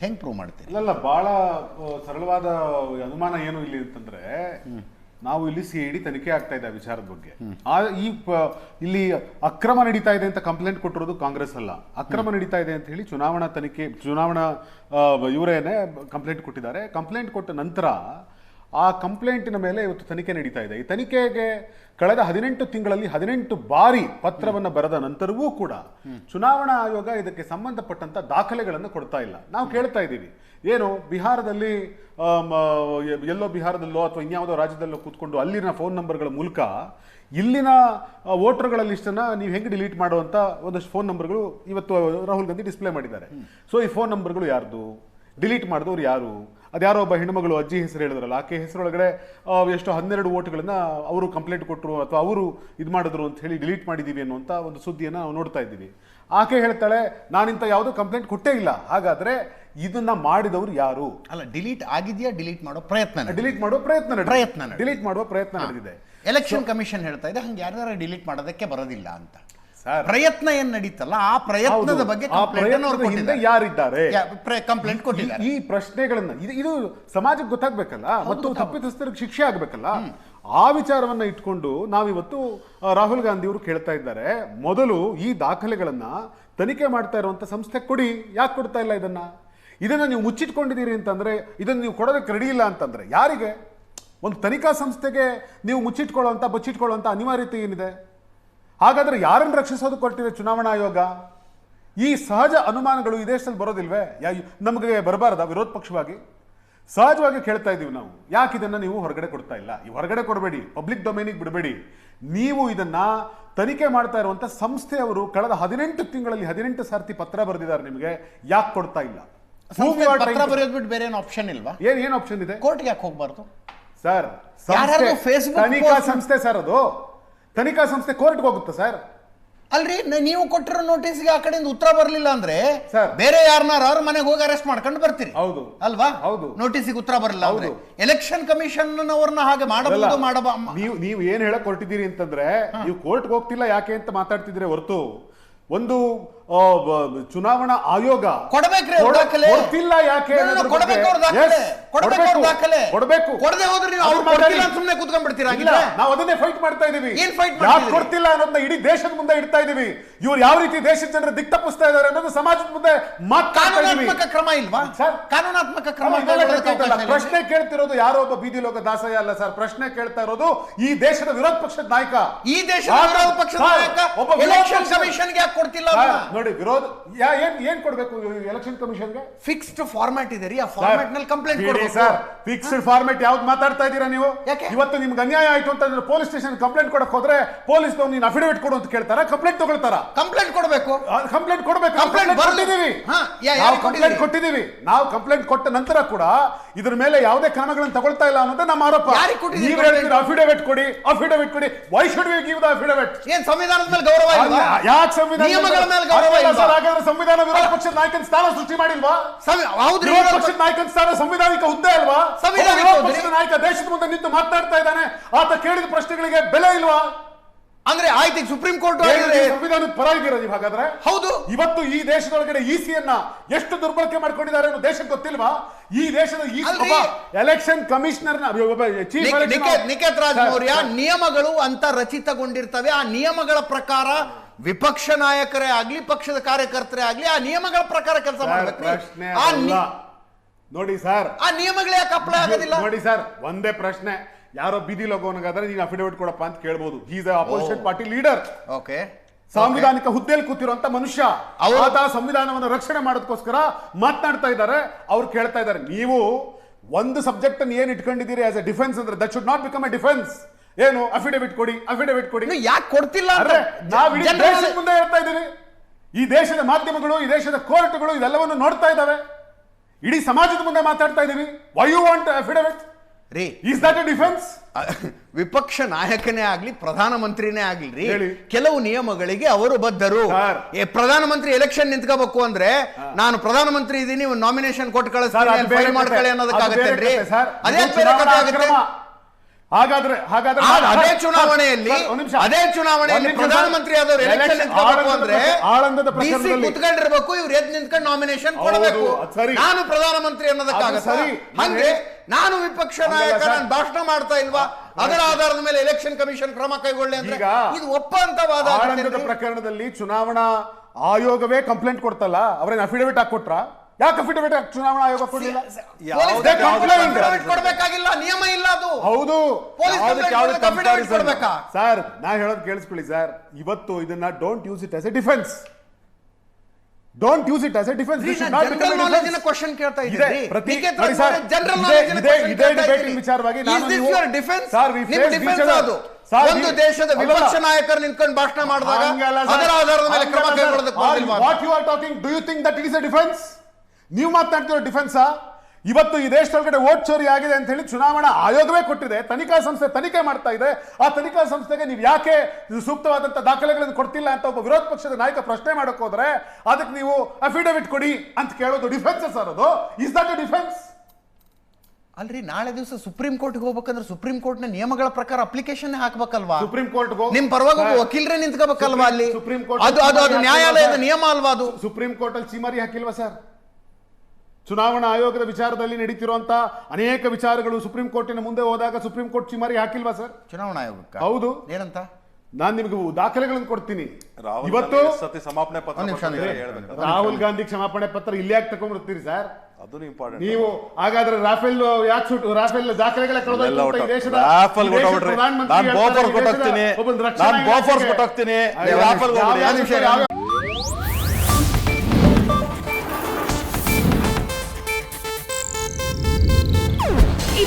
ಹೆಂಗ್ ಪ್ರೂವ್ ಮಾಡ್ತೀರಿ? ಇಲ್ಲ ಬಹಳ ಸರಳವಾದ ಅನುಮಾನ ಏನು ಇಲ್ಲಿ ಅಂತಂದ್ರೆ, ನಾವು ಇಲ್ಲಿ ಸಿ ಡಿ ತನಿಖೆ ಆಗ್ತಾ ಇದೆ ಆ ವಿಚಾರದ ಬಗ್ಗೆ. ಆ, ಈ ಇಲ್ಲಿ ಅಕ್ರಮ ನಡೀತಾ ಇದೆ ಅಂತ ಕಂಪ್ಲೇಂಟ್ ಕೊಟ್ಟಿರೋದು ಕಾಂಗ್ರೆಸ್ ಅಲ್ಲ. ಅಕ್ರಮ ನಡೀತಾ ಇದೆ ಅಂತ ಹೇಳಿ ಚುನಾವಣಾ ತನಿಖೆ, ಚುನಾವಣಾ ಇವರೇನೆ ಕಂಪ್ಲೇಂಟ್ ಕೊಟ್ಟಿದ್ದಾರೆ. ಕಂಪ್ಲೇಂಟ್ ಕೊಟ್ಟ ನಂತರ ಆ ಕಂಪ್ಲೇಂಟಿನ ಮೇಲೆ ಇವತ್ತು ತನಿಖೆ ನಡೀತಾ ಇದೆ. ಈ ತನಿಖೆಗೆ ಕಳೆದ ಹದಿನೆಂಟು ತಿಂಗಳಲ್ಲಿ ಹದಿನೆಂಟು ಬಾರಿ ಪತ್ರವನ್ನು ಬರೆದ ನಂತರವೂ ಕೂಡ ಚುನಾವಣಾ ಆಯೋಗ ಇದಕ್ಕೆ ಸಂಬಂಧಪಟ್ಟಂತ ದಾಖಲೆಗಳನ್ನು ಕೊಡ್ತಾ ಇಲ್ಲ. ನಾವು ಕೇಳ್ತಾ ಇದ್ದೀವಿ. ಏನು ಬಿಹಾರದಲ್ಲಿ ಎಲ್ಲೋ ಬಿಹಾರದಲ್ಲೋ ಅಥವಾ ಇನ್ಯಾವುದೋ ರಾಜ್ಯದಲ್ಲೋ ಕೂತ್ಕೊಂಡು ಅಲ್ಲಿನ ಫೋನ್ ನಂಬರ್ಗಳ ಮೂಲಕ ಇಲ್ಲಿನ ವೋಟರ್ಗಳ ಲಿಸ್ಟನ್ನು ನೀವು ಹೆಂಗೆ ಡಿಲೀಟ್ ಮಾಡುವಂಥ ಒಂದಷ್ಟು ಫೋನ್ ನಂಬರ್ಗಳು ಇವತ್ತು ರಾಹುಲ್ ಗಾಂಧಿ ಡಿಸ್ಪ್ಲೇ ಮಾಡಿದ್ದಾರೆ. ಸೊ ಈ ಫೋನ್ ನಂಬರ್ಗಳು ಯಾರ್ದು? ಡಿಲೀಟ್ ಮಾಡಿದವ್ರು ಯಾರು? ಅದ್ಯಾರೋ ಒಬ್ಬ ಹೆಣ್ಮಗಳು ಅಜ್ಜಿ ಹೆಸರು ಹೇಳಿದ್ರಲ್ಲ ಆಕೆ ಹೆಸರೊಳಗಡೆ ಎಷ್ಟು ಹನ್ನೆರಡು ಓಟ್ಗಳನ್ನ ಅವರು ಕಂಪ್ಲೇಂಟ್ ಕೊಟ್ಟರು ಅಥವಾ ಅವರು ಇದು ಮಾಡಿದ್ರು ಅಂತ ಹೇಳಿ ಡಿಲೀಟ್ ಮಾಡಿದ್ದೀವಿ ಅನ್ನುವಂಥ ಒಂದು ಸುದ್ದಿಯನ್ನು ನಾವು ನೋಡ್ತಾ ಇದ್ದೀವಿ. ಆಕೆ ಹೇಳ್ತಾಳೆ ನಾನಿಂತ ಯಾವುದೋ ಕಂಪ್ಲೇಂಟ್ ಕೊಟ್ಟೇ ಇಲ್ಲ ಹಾಗಾದ್ರೆ ಇದನ್ನ ಮಾಡಿದವರು ಯಾರು? ಅಲ್ಲ ಡಿಲೀಟ್ ಆಗಿದೆಯಾ ಡಿಲೀಟ್ ಮಾಡೋ ಪ್ರಯತ್ನ ಡಿಲೀಟ್ ಮಾಡೋ ಪ್ರಯತ್ನ. ಪ್ರಯತ್ನ. ಡಿಲೀಟ್ ಮಾಡುವ ಪ್ರಯತ್ನ ನಡೆದಿದೆ. ಎಲೆಕ್ಷನ್ ಕಮಿಷನ್ ಹೇಳ್ತಾ ಇದೆ ಹಂಗೆ ಯಾರ್ಯಾರು ಡಿಲೀಟ್ ಮಾಡೋದಕ್ಕೆ ಬರೋದಿಲ್ಲ ಅಂತ. ಪ್ರಯತ್ನ ಏನ್ ನಡೀತಲ್ಲ ಆ ಪ್ರಯತ್ನದ. ಬಗ್ಗೆ ಹಿಂದೆ ಯಾರಿದ್ದಾರೆ? ಕಂಪ್ಲೇಂಟ್ ಕೊಟ್ಟಿದ್ದಾರೆ. ಈ ಪ್ರಶ್ನೆಗಳನ್ನ ಇದು ಸಮಾಜಕ್ಕೆ ಗೊತ್ತಾಗ್ಬೇಕಲ್ಲ ಮತ್ತು ತಪ್ಪಿತಸ್ಥರಿಗೆ ಶಿಕ್ಷೆ ಆಗ್ಬೇಕಲ್ಲ ಆ ವಿಚಾರವನ್ನ ಇಟ್ಕೊಂಡು ನಾವಿವತ್ತು ರಾಹುಲ್ ಗಾಂಧಿ ಅವರು ಕೇಳ್ತಾ ಇದ್ದಾರೆ. ಮೊದಲು ಈ ದಾಖಲೆಗಳನ್ನ ತನಿಖೆ ಮಾಡ್ತಾ ಇರುವಂತ ಸಂಸ್ಥೆ ಕೊಡಿ. ಯಾಕೆ ಕೊಡ್ತಾ ಇಲ್ಲ ಇದನ್ನ? ಇದನ್ನ ನೀವು ಮುಚ್ಚಿಟ್ಕೊಂಡಿದ್ದೀರಿ ಅಂತಂದ್ರೆ ಇದನ್ನ ನೀವು ಕೊಡೋದಕ್ಕೆ ರೆಡಿ ಇಲ್ಲ ಅಂತಂದ್ರೆ ಯಾರಿಗೆ? ಒಂದು ತನಿಖಾ ಸಂಸ್ಥೆಗೆ ನೀವು ಮುಚ್ಚಿಟ್ಕೊಳ್ಳುವಂತ ಬಚ್ಚಿಟ್ಕೊಳ್ಳುವಂತ ಅನಿವಾರ್ಯತೆ ಏನಿದೆ? ಹಾಗಾದ್ರೆ ಯಾರನ್ನು ರಕ್ಷಿಸೋದು ಕೊಟ್ಟಿದೆ ಚುನಾವಣಾ ಆಯೋಗ? ಈ ಸಹಜ ಅನುಮಾನಗಳು ಈ ದೇಶದಲ್ಲಿ ಬರೋದಿಲ್ವೇ? ನಮಗೆ ಬರಬಾರ್ದ ವಿರೋಧ ಪಕ್ಷವಾಗಿ? ಸಹಜವಾಗಿ ಕೇಳ್ತಾ ಇದ್ದೀವಿ ನಾವು. ಯಾಕೆ ಇದನ್ನು ನೀವು ಹೊರಗಡೆ ಕೊಡ್ತಾ ಇಲ್ಲ? ಈ ಹೊರಗಡೆ ಕೊಡಬೇಡಿ ಪಬ್ಲಿಕ್ ಡೊಮೇನಿಗೆ ಬಿಡಬೇಡಿ. ನೀವು ಇದನ್ನ ತನಿಖೆ ಮಾಡ್ತಾ ಇರುವಂಥ ಸಂಸ್ಥೆಯವರು ಕಳೆದ ಹದಿನೆಂಟು ತಿಂಗಳಲ್ಲಿ ಹದಿನೆಂಟು ಸಾರ್ತಿ ಪತ್ರ ಬರೆದಿದ್ದಾರೆ ನಿಮಗೆ. ಯಾಕೆ ಕೊಡ್ತಾ ಇಲ್ಲ? ಪತ್ರ ಬಿಟ್ಟು ಬೇರೆ ಏನು ಆಪ್ಷನ್ ಇಲ್ವಾ? ಏನು ಏನು ಆಪ್ಷನ್ ಇದೆ? ಕೋರ್ಟ್ಗೆ ಯಾಕೆ ಹೋಗ್ಬಾರ್ದು? ಸರ್ ಸಂಸ್ಥೆ- ತನಿಖಾ ಸಂಸ್ಥೆ ಸರ್ ಅದು. ತನಿಖಾ ಸಂಸ್ಥೆ ಕೋರ್ಟ್ಗೆ ಹೋಗುತ್ತೆ ಸರ್ ಅಲ್ರಿ ನ- ನೀವು ಕೊಟ್ಟಿರೋ ನೋಟಿಸ್ಗೆ ಆ ಕಡೆಯಿಂದ ಉತ್ತರ ಬರಲಿಲ್ಲ ಅಂದ್ರೆ ಸರ್. ಬೇರೆ ಯಾರನ್ನಾರ ಅವ್ರ ಮನೆಗೆ ಹೋಗಿ ಅರೆಸ್ಟ್ ಮಾಡ್ಕೊಂಡು ಬರ್ತೀರಿ ಹೌದು. ಅಲ್ವಾ ಹೌದು. ನೋಟಿಸ್ಗೆ ಉತ್ತರ ಬರಲಿಲ್ಲ ಅಂದ್ರೆ ಹೌದು. ಎಲೆಕ್ಷನ್ ಕಮಿಷನ್ ಅವ್ರನ್ನ ಹಾಗೆ ಮಾಡಬಹುದು ಅಲ್ಲ, ಮಾಡಬ ನೀವು ನೀವು ಏನ್ ಹೇಳಕ್ ಹೊರಟಿದ್ದೀರಿ ಅಂತಂದ್ರೆ ನೀವು ಕೋರ್ಟ್ಗೆ ಹೋಗ್ತಿಲ್ಲ ಯಾಕೆ ಅಂತ ಮಾತಾಡ್ತಿದ್ರೆ ಹೊರತು ಒಂದು ಚುನಾವಣಾ ಆಯೋಗ. ಕೊಡ್ಬೇಕ್ರಿ ಕೊಡ್ತಿಲ್ಲ ಯಾಕೆ ಕೊಡಬೇಕು ಕೊಡದೆ ಹೋದ್ರೆ ನೀವು ಅವ್ರು ಕೊಡ್ತಿಲ್ಲ ಸುಮ್ನೆ ಕೂತ್ಕೊಂಡ್ಬಿಡ್ತೀರಾ? ಇಲ್ಲ? ನಾವು ಅದನ್ನೇ ಫೈಟ್ ಮಾಡ್ತಾ ಇದೀವಿ. ಏನ್ ಫೈಟ್ ಯಾಕೆ? ಕೊಡ್ತಿಲ್ಲ ಅನ್ನೋದನ್ನ ಇಡೀ ದೇಶದ ಮುಂದೆ ಇಡ್ತಾ ಇದೀವಿ. ಇವ್ರು ಯಾವ ರೀತಿ ದೇಶದ ಜನರು ದಿಕ್ ತಪ್ಪಿಸ್ತಾ ಇದಾರೆ ಅನ್ನೋದು ಸಮಾಜದ ಮುಂದೆ ಕಾನೂನಾತ್ಮಕ ಕ್ರಮ ಇಲ್ವಾ? ಸರ್, ಕಾನೂನಾತ್ಮಕ ಕ್ರಮ. ಪ್ರಶ್ನೆ ಕೇಳ್ತಿರೋದು ಯಾರೋ ಒಬ್ಬ ಬೀದಿ ಲೋಕ ದಾಸಯ್ಯ ಅಲ್ಲ ಸರ್. ಪ್ರಶ್ನೆ ಕೇಳ್ತಾ ಇರೋದು ಈ ದೇಶದ ವಿರೋಧ ಪಕ್ಷದ ನಾಯಕ. ಈ ದೇಶದ ವಿರೋಧ ಪಕ್ಷದ ನಾಯಕ ಒಬ್ಬ ಎಲೆಕ್ಷನ್ ಕಮಿಷನ್ಗೆ ಯಾಕೆ ಕೊಡ್ತಿಲ್ಲ? ನೋಡಿ ವಿರೋಧ ಯಾ- ಏನ್ ಏನ್ ಕೊಡ್ಬೇಕು ಎಲೆಕ್ಷನ್ ಕಮಿಷನ್ಗೆ ಫಿಕ್ಸ್ಡ್ ಫಾರ್ಮ್ಯಾಟ್ ಇದೆ ರೀ ಆ ಫಾರ್ಮ್ಯಾಟ್ನಲ್ಲಿ ಕಂಪ್ಲೇಂಟ್ ಕೊಡಬೇಕು. ಸರ್ ಫಿಕ್ಸ್ಡ್ ಫಾರ್ಮ್ಯಾಟ್ ಯಾವ್ದು ಮಾತಾಡ್ತಾ ಇದ್ದೀರಾ ನೀವು? ಇವತ್ತು ನಿಮ್ಗೆ ಅನ್ಯಾಯ ಆಯ್ತು ಅಂತ ಪೊಲೀಸ್ ಸ್ಟೇಷನ್ ಕಂಪ್ಲೇಂಟ್ ಕೊಡಕ್ ಹೋದ್ರೆ ಪೊಲೀಸ್ ನೀನು ಅಫಿಡವಿಟ್ ಕೊಡು ಅಂತ ಕೇಳ್ತಾರ? ಕಂಪ್ಲೇಂಟ್ ತಗೊಳ್ತಾರ? ಕಂಪ್ಲೇಂಟ್ ಕೊಡಬೇಕು. ಕಂಪ್ಲೇಂಟ್ ಕೊಡಬೇಕು. ಕಂಪ್ಲೇಂಟ್ ಬರ್ಲಿ. ಯಾ- ನಾವು ಕಂಪ್ಲೇಂಟ್? ಕೊಟ್ಟಿದ್ದೀವಿ. ನಾವು ಕಂಪ್ಲೇಂಟ್ ಕೊಟ್ಟ ನಂತರ ಕೂಡ ಇದ್ರ ಮೇಲೆ ಯಾವುದೇ ಕ್ರಮಗಳನ್ನು ತಗೊಳ್ತಾ ಇಲ್ಲ ಅನ್ನೋದೇ ನಮ್ಮ ಆರೋಪ. ನೀವು ಹೇಳಿದ್ರೆ ಅಫಿಡವಿಟ್ ಕೊಡಿ ಅಫಿಡವಿಟ್ ಕೊಡಿ. Why should we give the affidavit ಏನ್ ಸಂವಿಧಾನದ ಮೇಲೆ ಗೌರವ ಇಲ್ಲ ಯಾಕೆ ಸಂವಿಧಾನ ಹಾಗಾದ್ರೆ ಸಂವಿಧಾನ ವಿರೋಧ ಪಕ್ಷದ ನಾಯಕನ ಸ್ಥಾನ ಸೃಷ್ಟಿ ಮಾಡಿಲ್ವಾ? ವಿರೋಧ ಪಕ್ಷದ ನಾಯಕನ ಸ್ಥಾನ ಸಂವಿಧಾನಿಕ ಹುದ್ದೆ ಅಲ್ವಾ? ವಿರೋಧ ಪಕ್ಷದ ನಾಯಕ ದೇಶದ ಮುಂದೆ ನಿಂತು ಮಾತಾಡ್ತಾ ಇದ್ದಾನೆ. ಆತ ಕೇಳಿದ ಪ್ರಶ್ನೆಗಳಿಗೆ ಬೆಲೆ ಇಲ್ವಾ? ಅಂದ್ರೆ ಆಯ್ತು ಸುಪ್ರೀಂ ಕೋರ್ಟ್ ಸಂವಿಧಾನದ ಪರ ಇದ್ದೀರಾ ನೀವು ಹಾಗಾದ್ರೆ? ಹೌದು. ಇವತ್ತು ಈ ದೇಶದೊಳಗಡೆ ಇಸಿಯನ್ನ ಎಷ್ಟು ದುರ್ಬಳಕೆ ಮಾಡ್ಕೊಂಡಿದ್ದಾರೆ ಅನ್ನೋ ದೇಶಕ್ಕೆ ಗೊತ್ತಿಲ್ವಾ? ಈ ದೇಶದ ಈ ಎಲೆಕ್ಷನ್ ಕಮಿಷನರ್ ನಿಖೇತ್ ರಾಜ್ ಮೌರ್ಯ ನಿಯಮಗಳು ಅಂತ ರಚಿತಗೊಂಡಿರ್ತವೆ. ಆ ನಿಯಮಗಳ ಪ್ರಕಾರ ವಿಪಕ್ಷ ನಾಯಕರೇ ಆಗ್ಲಿ ಪಕ್ಷದ ಕಾರ್ಯಕರ್ತರೇ ಆಗ್ಲಿ ಆ ನಿಯಮಗಳ ಪ್ರಕಾರ ಕೆಲಸ ಮಾಡಬೇಕು. ನೋಡಿ ಸರ್ ಆ ನಿಯಮಗಳು ಯಾಕೆ ಅಪ್ಲೈ ಆಗೋದಿಲ್ಲ? ನೋಡಿ ಸರ್ ಒಂದೇ ಪ್ರಶ್ನೆ. ಯಾರೋ ಬೀದಿ ಲಗೋನಗಾದ್ರೆ ನೀನು ಅಫಿಡವಿಟ್ ಕೊಡಪ್ಪ ಅಂತ ಕೇಳ್ಬೋದು. Is opposition party leader okay. ಸಾಂವಿಧಾನಿಕ ಹುದ್ದೆಯಲ್ಲಿ ಕೂತಿರುವಂತ ಮನುಷ್ಯ. ಅವರಾದ ಆತ ಸಂವಿಧಾನವನ್ನು ರಕ್ಷಣೆ ಮಾಡೋದಕ್ಕೋಸ್ಕರ ಮಾತನಾಡ್ತಾ ಇದ್ದಾರೆ. ಅವ್ರು ಕೇಳ್ತಾ ಇದ್ದಾರೆ ನೀವು ಒಂದು ಸಬ್ಜೆಕ್ಟ್ ಅನ್ನು ಏನ್ ಇಟ್ಕೊಂಡಿದ್ದೀರಿ ಆಸ್ ಎ ಡಿಫೆನ್ಸ್ ಅಂದ್ರೆ that should not become a defence ಏನು ಅಫಿಡವಿಟ್ ಕೊಡಿ ಅಫಿಡವಿಟ್ ಕೊಡಿ. ಯಾಕೆ ಕೊಡ್ತಿಲ್ಲ ನಾವು ಇಡೀ ದೇಶದ ಮುಂದೆ ಹೇಳ್ತಾ ಇದ್ದೀವಿ. ಈ ದೇಶದ ಮಾಧ್ಯಮಗಳು ಈ ದೇಶದ ಕೋರ್ಟ್ಗಳು ಇದೆಲ್ಲವನ್ನು ನೋಡ್ತಾ ಇದ್ದಾವೆ. ಇಡೀ ಸಮಾಜದ ಮುಂದೆ ಮಾತಾಡ್ತಾ ಇದ್ದೀವಿ. ವೈ ಯು ವಾಂಟ್ ಅಫಿಡವಿಟ್ ರೀ. ಇಸ್ ದಟ್ ಡಿಫೆನ್ಸ್ ವಿಪಕ್ಷ ನಾಯಕನೇ ಆಗ್ಲಿ ಪ್ರಧಾನಮಂತ್ರಿನೇ ಆಗ್ಲಿ ರೀ ಕೆಲವು ನಿಯಮಗಳಿಗೆ ಅವರು ಬದ್ಧರು. ಪ್ರಧಾನಮಂತ್ರಿ ಎಲೆಕ್ಷನ್ ನಿಂತ್ಕೋಬೇಕು ಅಂದ್ರೆ ನಾನು ಪ್ರಧಾನಮಂತ್ರಿ ಇದೀನಿ ನಾಮಿನೇಷನ್ ಕೊಟ್ಟು ಕಳಿಸ್ತೀನಿ ಮಾಡ್ಕೊಳ್ಳಿ ಕತೆ. ಅದು ಹಾಗಾದ್ರೆ ಹಾಗಾದ್ರೆ ಅದೇ ಚುನಾವಣೆಯಲ್ಲಿ. ಅದೇ ಚುನಾವಣೆಯಲ್ಲಿ. ಪ್ರಧಾನಮಂತ್ರಿ ಆದವರು ಎಲೆಕ್ಷನ್ ನಿಂತ್ಕೋಬೇಕು ಅಂದ್ರೆ ಆಳಂದದ ಕುತ್ಕೊಂಡಿರ್ಬೇಕು ಇವ್ರು ಎದ್ ನಿಂತ್ಕೊಂಡು ನಾಮಿನೇಷನ್ ಕೊಡಬೇಕು. ನಾನು ಪ್ರಧಾನಮಂತ್ರಿ ಅನ್ನೋದಕ್ಕಾಗ ಸರಿ. ಹಂಗೆ ನಾನು ವಿಪಕ್ಷ ನಾಯಕ. ನಾನು ಭಾಷಣ ಮಾಡ್ತಾ ಇಲ್ವಾ ಅದರ ಆಧಾರದ ಮೇಲೆ ಎಲೆಕ್ಷನ್ ಕಮಿಷನ್ ಕ್ರಮ ಕೈಗೊಳ್ಳಿ ಅಂದ್ರೆ ಇದು ಒಪ್ಪ ಅಂತ ವಾದ ಆಳಂದದ ಪ್ರಕರಣದಲ್ಲಿ ಚುನಾವಣಾ ಆಯೋಗವೇ ಕಂಪ್ಲೇಂಟ್ ಕೊಡ್ತಲ್ಲ ಅವ್ರೇನ್ ಅಫಿಡವಿಟ್ ಹಾಕೊಟ್ರ ಯಾಕೆ ಅಫಿಡವಿಟ್ ಚುನಾವಣಾ ಆಯೋಗ ಕೊಡಲಿಲ್ಲ They ಕಂಪ್ಲೇಂಟ್ ಕೊಡ್ಬೇಕಾಗಿಲ್ಲ ಹೌದು. ಸರ್ ನಾ ಹೇಳೋದು ಕೇಳಿಸ್ಕೊಳ್ಳಿ ಸರ್ ಇವತ್ತು ಇದನ್ನ don't use it as a defence don't use it as a defence question ಕೇಳ್ತಾ ಇದ್ದೀರಿ ಪ್ರತಿ ಡಿ ನೋಡಿ ಸರ್, ಜನರಲ್ ಇದೇ-. ವಿಚಾರವಾಗಿ ನಾನು ನೀವು- other. ಅದು. ಒಂದು ದೇಶದ. ವಿಪಕ್ಷ ನಾಯಕರು ನಿಂತ್ಕೊಂಡು ಭಾಷಣ ಮಾಡಿದಾಗ ಸರ್. ಅದರ ಆಧಾರದ ಮೇಲೆ ಕ್ರಮ sir. ಕೈಗೊಳ್ಳೋದಕ್ಕೆ what you are talking do you think that it is a is ನೀವು ಮಾತನಾಡ್ತಿರೋ ಡಿಫೆನ್ಸ್ ಇವತ್ತು ಈ ದೇಶದೊಳಗಡೆ ಓಟ್ ಚೋರಿ ಆಗಿದೆ ಅಂತ ಹೇಳಿ ಚುನಾವಣಾ ಆಯೋಗವೇ ಕೊಟ್ಟಿದೆ. ತನಿಖಾ ಸಂಸ್ಥೆ ತನಿಖೆ ಮಾಡ್ತಾ ಇದೆ. ಆ ತನಿಖಾ ಸಂಸ್ಥೆಗೆ ನೀವು ಯಾಕೆ ಸೂಕ್ತವಾದಂತ ದಾಖಲೆಗಳನ್ನು ಕೊಡ್ತಿಲ್ಲ ಅಂತ ಒಬ್ಬ ವಿರೋಧ ಪಕ್ಷದ ನಾಯಕ ಪ್ರಶ್ನೆ ಮಾಡಕ್ಕೆ ಹೋದ್ರೆ ಅದಕ್ಕೆ ನೀವು ಅಫಿಡವಿಟ್ ಕೊಡಿ ಅಂತ ಕೇಳೋದು ಡಿಫೆನ್ಸ್ ಸರ್ ಅದು. ಇಸ್ ದಟ್ ಡಿಫೆನ್ಸ್ ಅಲ್ರಿ ನಾಳೆ ದಿವಸ ಸುಪ್ರೀಂ ಕೋರ್ಟ್ಗೆ ಹೋಗ್ಬೇಕಂದ್ರೆ ಸುಪ್ರೀಂ ಕೋರ್ಟ್ನ ನಿಯಮಗಳ ಪ್ರಕಾರ ಅಪ್ಲಿಕೇಶನ್ ಹಾಕ್ಬೇಕಲ್ವಾ? ಸುಪ್ರೀಂ ಕೋರ್ಟ್ ನಿಮ್ ಪರವಾಗಿ ಒಬ್ಬ ವಕೀಲರೇ ನಿಂತ್ಕೋಬೇಕಲ್ವಾ ಅಲ್ಲಿ? ಸುಪ್ರೀಂ ಕೋರ್ಟ್ ಅದು ಅದು ನ್ಯಾಯಾಲಯದ ನಿಯಮ ಅಲ್ವಾ ಅದು? ಸುಪ್ರೀಂ ಕೋರ್ಟ್ ಅಲ್ಲಿ ಚಿಮಾರಿ ಹಾಕಿಲ್ವಾ ಸರ್? ಚುನಾವಣಾ ಆಯೋಗದ ವಿಚಾರದಲ್ಲಿ ನಡೀತಿರುವಂತ ಅನೇಕ ವಿಚಾರಗಳು ಸುಪ್ರೀಂ ಕೋರ್ಟಿನ ಮುಂದೆ ಹೋದಾಗ ಸುಪ್ರೀಂ ಕೋರ್ಟ್ ಚಿಮಾರಿ ಹಾಕಿಲ್ವಾ ಸರ್? ಚುನಾವಣಾ ಆಯೋಗಕ್ಕೆ? ಹೌದು. ಏನಂತ? ನಾನು ನಿಮಗೆ ದಾಖಲೆಗಳನ್ನು ಕೊಡ್ತೀನಿ. ರಾಹುಲ್ ಇವತ್ತು ಗಾಂಧಿ ಸತಿ ಸಮಾಪನೆ ಪತ್ರ. ರಾಹುಲ್ ಗಾಂಧಿ ಕ್ಷಮಾಪಣೆ ಪತ್ರ ಇಲ್ಲಿ ಯಾಕೆ ತಗೊಂಡ್ಬಿಡ್ತೀರಿ ಸರ್? ಅದನ್ನು ಇಂಪಾರ್ಟೆಂಟ್ ನೀವು ಹಾಗಾದ್ರೆ ರಾಫೆಲ್ ಯಾಕೆ ಸುಟ್ಟು ರಾಫೆಲ್ ದಾಖಲೆಗಳ ಕಳೆದ ದೇಶದ ರಾಫೆಲ್ ಕೊಟ್ಟೋಗ್ಬಿಟ್ರಿ. ನಾನ್ ಕೊಟ್ಟೋಗ್ತೀನಿ. ನಾನ್. ರಾಫೆಲ್